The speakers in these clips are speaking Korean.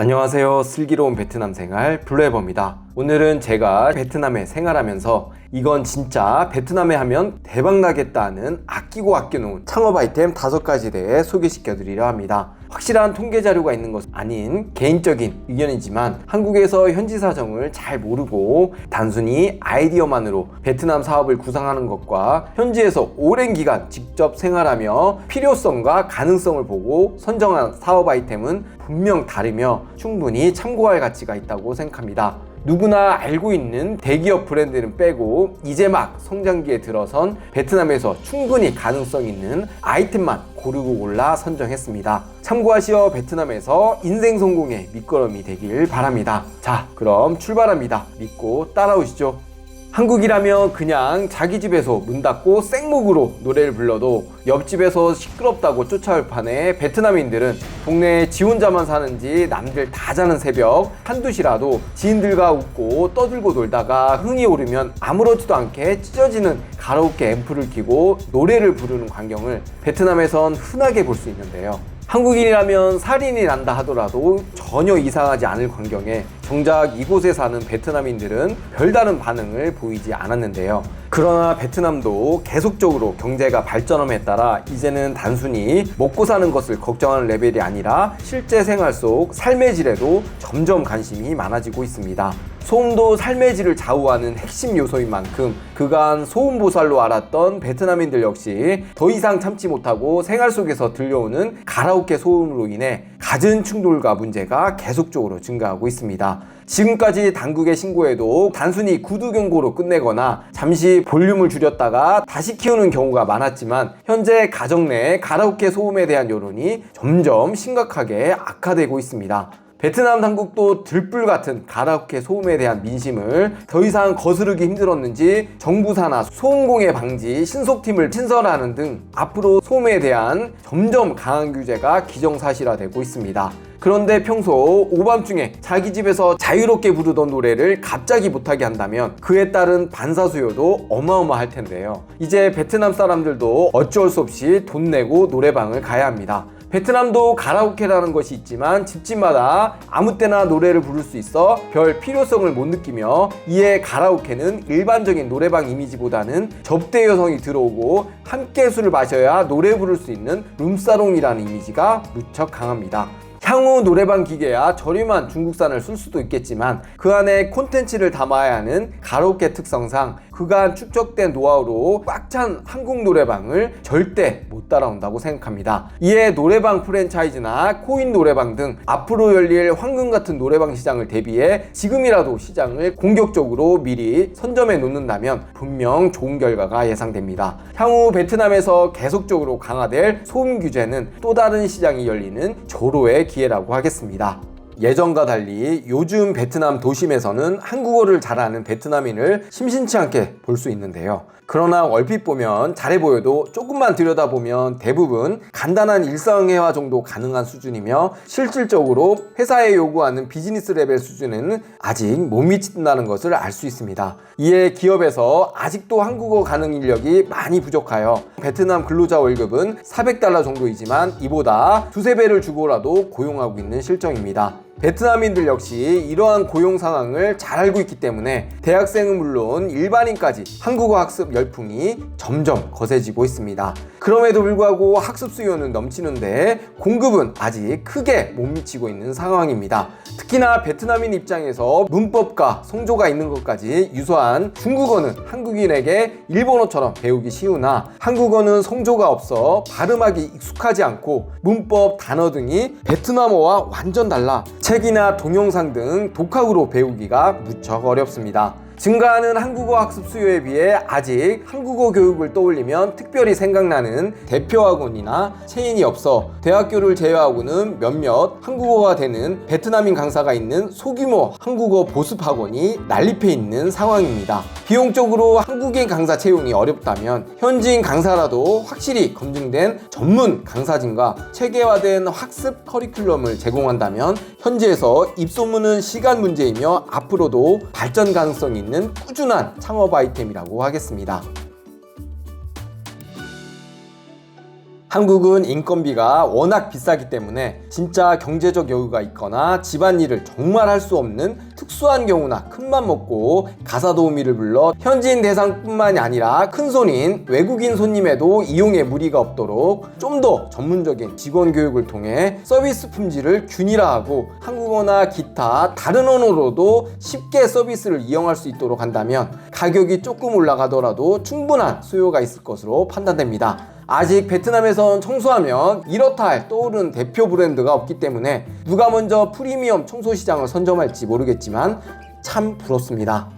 안녕하세요. 슬기로운 베트남 생활 블루에버입니다. 오늘은 제가 베트남에 생활하면서 이건 진짜 베트남에 하면 대박 나겠다는 아끼고 아껴놓은 창업 아이템 다섯 가지 대해 소개시켜 드리려 합니다. 확실한 통계 자료가 있는 것은 아닌 개인적인 의견이지만 한국에서 현지 사정을 잘 모르고 단순히 아이디어만으로 베트남 사업을 구상하는 것과 현지에서 오랜 기간 직접 생활하며 필요성과 가능성을 보고 선정한 사업 아이템은 분명 다르며 충분히 참고할 가치가 있다고 생각합니다. 누구나 알고 있는 대기업 브랜드는 빼고 이제 막 성장기에 들어선 베트남에서 충분히 가능성 있는 아이템만 고르고 골라 선정했습니다. 참고하시어 베트남에서 인생 성공의 밑거름이 되길 바랍니다. 자, 그럼 출발합니다. 믿고 따라오시죠. 한국이라면 그냥 자기 집에서 문 닫고 생목으로 노래를 불러도 옆집에서 시끄럽다고 쫓아올 판에 베트남인들은 동네에 지 혼자만 사는지 남들 다 자는 새벽 한두 시라도 지인들과 웃고 떠들고 놀다가 흥이 오르면 아무렇지도 않게 찢어지는 가라오케 앰프를 끼고 노래를 부르는 광경을 베트남에선 흔하게 볼 수 있는데요. 한국인이라면 살인이 난다 하더라도 전혀 이상하지 않을 광경에 정작 이곳에 사는 베트남인들은 별다른 반응을 보이지 않았는데요. 그러나 베트남도 계속적으로 경제가 발전함에 따라 이제는 단순히 먹고 사는 것을 걱정하는 레벨이 아니라 실제 생활 속 삶의 질에도 점점 관심이 많아지고 있습니다. 소음도 삶의 질을 좌우하는 핵심 요소인 만큼 그간 소음 보살로 알았던 베트남인들 역시 더 이상 참지 못하고 생활 속에서 들려오는 가라오케 소음으로 인해 갖은 충돌과 문제가 계속적으로 증가하고 있습니다. 지금까지 당국에 신고해도 단순히 구두 경고로 끝내거나 잠시 볼륨을 줄였다가 다시 키우는 경우가 많았지만 현재 가정 내 가라오케 소음에 대한 여론이 점점 심각하게 악화되고 있습니다. 베트남 당국도 들불 같은 가라오케 소음에 대한 민심을 더 이상 거스르기 힘들었는지 정부 산하 소음공해 방지 신속팀을 신설하는 등 앞으로 소음에 대한 점점 강한 규제가 기정사실화되고 있습니다. 그런데 평소 오밤중에 자기 집에서 자유롭게 부르던 노래를 갑자기 못하게 한다면 그에 따른 반사수요도 어마어마할 텐데요. 이제 베트남 사람들도 어쩔 수 없이 돈 내고 노래방을 가야 합니다. 베트남도 가라오케라는 것이 있지만 집집마다 아무 때나 노래를 부를 수 있어 별 필요성을 못 느끼며 이에 가라오케는 일반적인 노래방 이미지보다는 접대 여성이 들어오고 함께 술을 마셔야 노래 부를 수 있는 룸사롱이라는 이미지가 무척 강합니다. 향후 노래방 기계야 저렴한 중국산을 쓸 수도 있겠지만 그 안에 콘텐츠를 담아야 하는 가라오케 특성상 그간 축적된 노하우로 꽉 찬 한국 노래방을 절대 못 따라온다고 생각합니다. 이에 노래방 프랜차이즈나 코인 노래방 등 앞으로 열릴 황금 같은 노래방 시장을 대비해 지금이라도 시장을 공격적으로 미리 선점해 놓는다면 분명 좋은 결과가 예상됩니다. 향후 베트남에서 계속적으로 강화될 소음 규제는 또 다른 시장이 열리는 조로의 기회라고 하겠습니다. 예전과 달리 요즘 베트남 도심에서는 한국어를 잘하는 베트남인을 심심치 않게 볼 수 있는데요. 그러나 얼핏 보면 잘해 보여도 조금만 들여다보면 대부분 간단한 일상회화 정도 가능한 수준이며 실질적으로 회사에 요구하는 비즈니스 레벨 수준에는 아직 못 미친다는 것을 알 수 있습니다. 이에 기업에서 아직도 한국어 가능 인력이 많이 부족하여 베트남 근로자 월급은 400달러 정도이지만 이보다 두세 배를 주고라도 고용하고 있는 실정입니다. 베트남인들 역시 이러한 고용 상황을 잘 알고 있기 때문에 대학생은 물론 일반인까지 한국어 학습 열풍이 점점 거세지고 있습니다. 그럼에도 불구하고 학습 수요는 넘치는데 공급은 아직 크게 못 미치고 있는 상황입니다. 특히나 베트남인 입장에서 문법과 성조가 있는 것까지 유사한 중국어는 한국인에게 일본어처럼 배우기 쉬우나 한국어는 성조가 없어 발음하기 익숙하지 않고 문법, 단어 등이 베트남어와 완전 달라 책이나 동영상 등 독학으로 배우기가 무척 어렵습니다. 증가하는 한국어 학습 수요에 비해 아직 한국어 교육을 떠올리면 특별히 생각나는 대표 학원이나 체인이 없어 대학교를 제외하고는 몇몇 한국어가 되는 베트남인 강사가 있는 소규모 한국어 보습 학원이 난립해 있는 상황입니다. 비용적으로 한국인 강사 채용이 어렵다면 현지인 강사라도 확실히 검증된 전문 강사진과 체계화된 학습 커리큘럼을 제공한다면 현지에서 입소문은 시간 문제이며 앞으로도 발전 가능성이 있는 꾸준한 창업 아이템이라고 하겠습니다. 한국은 인건비가 워낙 비싸기 때문에 진짜 경제적 여유가 있거나 집안일을 정말 할 수 없는 특수한 경우나 큰맘 먹고 가사 도우미를 불러 현지인 대상뿐만이 아니라 큰 손인 외국인 손님에도 이용에 무리가 없도록 좀 더 전문적인 직원 교육을 통해 서비스 품질을 균일화하고 한국어나 기타 다른 언어로도 쉽게 서비스를 이용할 수 있도록 한다면 가격이 조금 올라가더라도 충분한 수요가 있을 것으로 판단됩니다. 아직 베트남에선 청소하면 이렇다 할 떠오르는 대표 브랜드가 없기 때문에 누가 먼저 프리미엄 청소 시장을 선점할지 모르겠지만 참 부럽습니다.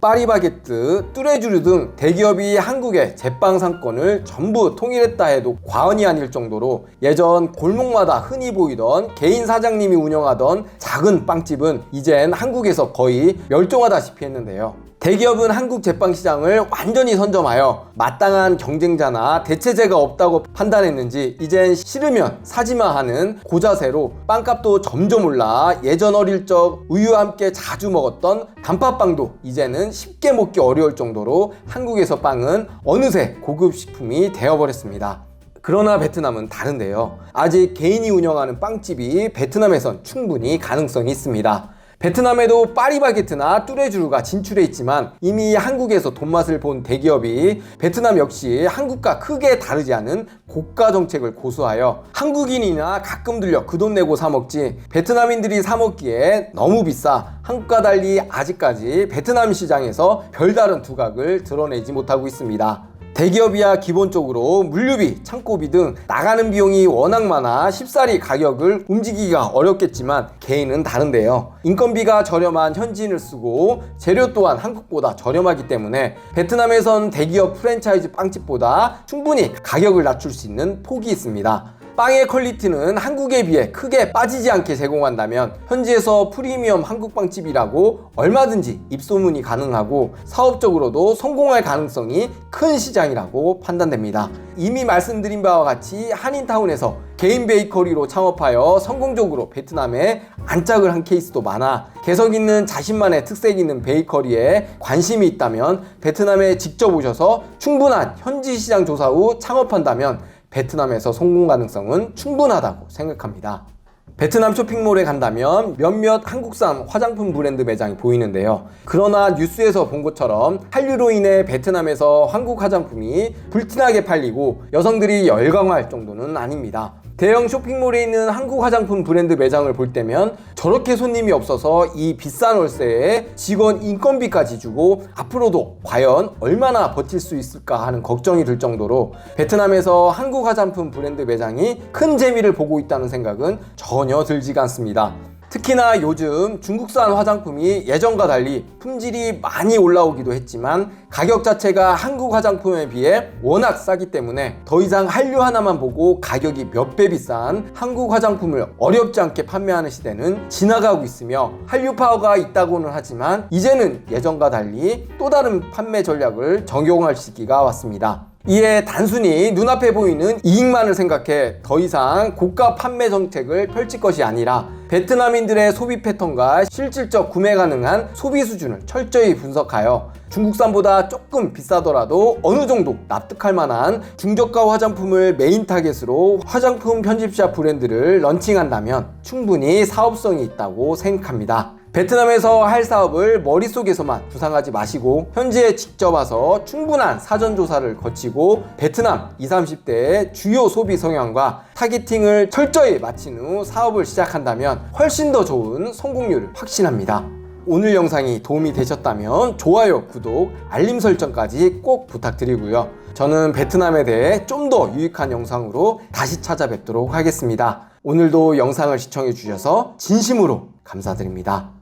파리바게뜨, 뚜레쥬르 등 대기업이 한국의 제빵 상권을 전부 통일했다 해도 과언이 아닐 정도로 예전 골목마다 흔히 보이던 개인 사장님이 운영하던 작은 빵집은 이젠 한국에서 거의 멸종하다시피 했는데요. 대기업은 한국 제빵 시장을 완전히 선점하여 마땅한 경쟁자나 대체제가 없다고 판단했는지 이젠 싫으면 사지마 하는 고자세로 빵값도 점점 올라 예전 어릴 적 우유와 함께 자주 먹었던 단팥빵도 이제는 쉽게 먹기 어려울 정도로 한국에서 빵은 어느새 고급 식품이 되어버렸습니다. 그러나 베트남은 다른데요. 아직 개인이 운영하는 빵집이 베트남에선 충분히 가능성이 있습니다. 베트남에도 파리바게트나 뚜레쥬르가 진출해 있지만 이미 한국에서 돈맛을 본 대기업이 베트남 역시 한국과 크게 다르지 않은 고가 정책을 고수하여 한국인이나 가끔 들려 그 돈 내고 사 먹지 베트남인들이 사 먹기에 너무 비싸 한국과 달리 아직까지 베트남 시장에서 별다른 두각을 드러내지 못하고 있습니다. 대기업이야 기본적으로 물류비, 창고비 등 나가는 비용이 워낙 많아 쉽사리 가격을 움직이기가 어렵겠지만 개인은 다른데요. 인건비가 저렴한 현지인을 쓰고 재료 또한 한국보다 저렴하기 때문에 베트남에선 대기업 프랜차이즈 빵집보다 충분히 가격을 낮출 수 있는 폭이 있습니다. 빵의 퀄리티는 한국에 비해 크게 빠지지 않게 제공한다면 현지에서 프리미엄 한국빵집이라고 얼마든지 입소문이 가능하고 사업적으로도 성공할 가능성이 큰 시장이라고 판단됩니다. 이미 말씀드린 바와 같이 한인타운에서 개인 베이커리로 창업하여 성공적으로 베트남에 안짝을 한 케이스도 많아 개성 있는 자신만의 특색 있는 베이커리에 관심이 있다면 베트남에 직접 오셔서 충분한 현지 시장 조사 후 창업한다면 베트남에서 성공 가능성은 충분하다고 생각합니다. 베트남 쇼핑몰에 간다면 몇몇 한국산 화장품 브랜드 매장이 보이는데요. 그러나 뉴스에서 본 것처럼 한류로 인해 베트남에서 한국 화장품이 불티나게 팔리고 여성들이 열광할 정도는 아닙니다. 대형 쇼핑몰에 있는 한국 화장품 브랜드 매장을 볼 때면 저렇게 손님이 없어서 이 비싼 월세에 직원 인건비까지 주고 앞으로도 과연 얼마나 버틸 수 있을까 하는 걱정이 들 정도로 베트남에서 한국 화장품 브랜드 매장이 큰 재미를 보고 있다는 생각은 전혀 들지가 않습니다. 특히나 요즘 중국산 화장품이 예전과 달리 품질이 많이 올라오기도 했지만 가격 자체가 한국 화장품에 비해 워낙 싸기 때문에 더 이상 한류 하나만 보고 가격이 몇 배 비싼 한국 화장품을 어렵지 않게 판매하는 시대는 지나가고 있으며 한류 파워가 있다고는 하지만 이제는 예전과 달리 또 다른 판매 전략을 적용할 시기가 왔습니다. 이에 단순히 눈앞에 보이는 이익만을 생각해 더 이상 고가 판매 정책을 펼칠 것이 아니라 베트남인들의 소비 패턴과 실질적 구매 가능한 소비 수준을 철저히 분석하여 중국산보다 조금 비싸더라도 어느 정도 납득할 만한 중저가 화장품을 메인 타겟으로 화장품 편집샵 브랜드를 런칭한다면 충분히 사업성이 있다고 생각합니다. 베트남에서 할 사업을 머릿속에서만 구상하지 마시고 현지에 직접 와서 충분한 사전 조사를 거치고 베트남 20, 30대의 주요 소비 성향과 타겟팅을 철저히 마친 후 사업을 시작한다면 훨씬 더 좋은 성공률을 확신합니다. 오늘 영상이 도움이 되셨다면 좋아요, 구독, 알림 설정까지 꼭 부탁드리고요. 저는 베트남에 대해 좀 더 유익한 영상으로 다시 찾아뵙도록 하겠습니다. 오늘도 영상을 시청해 주셔서 진심으로 감사드립니다.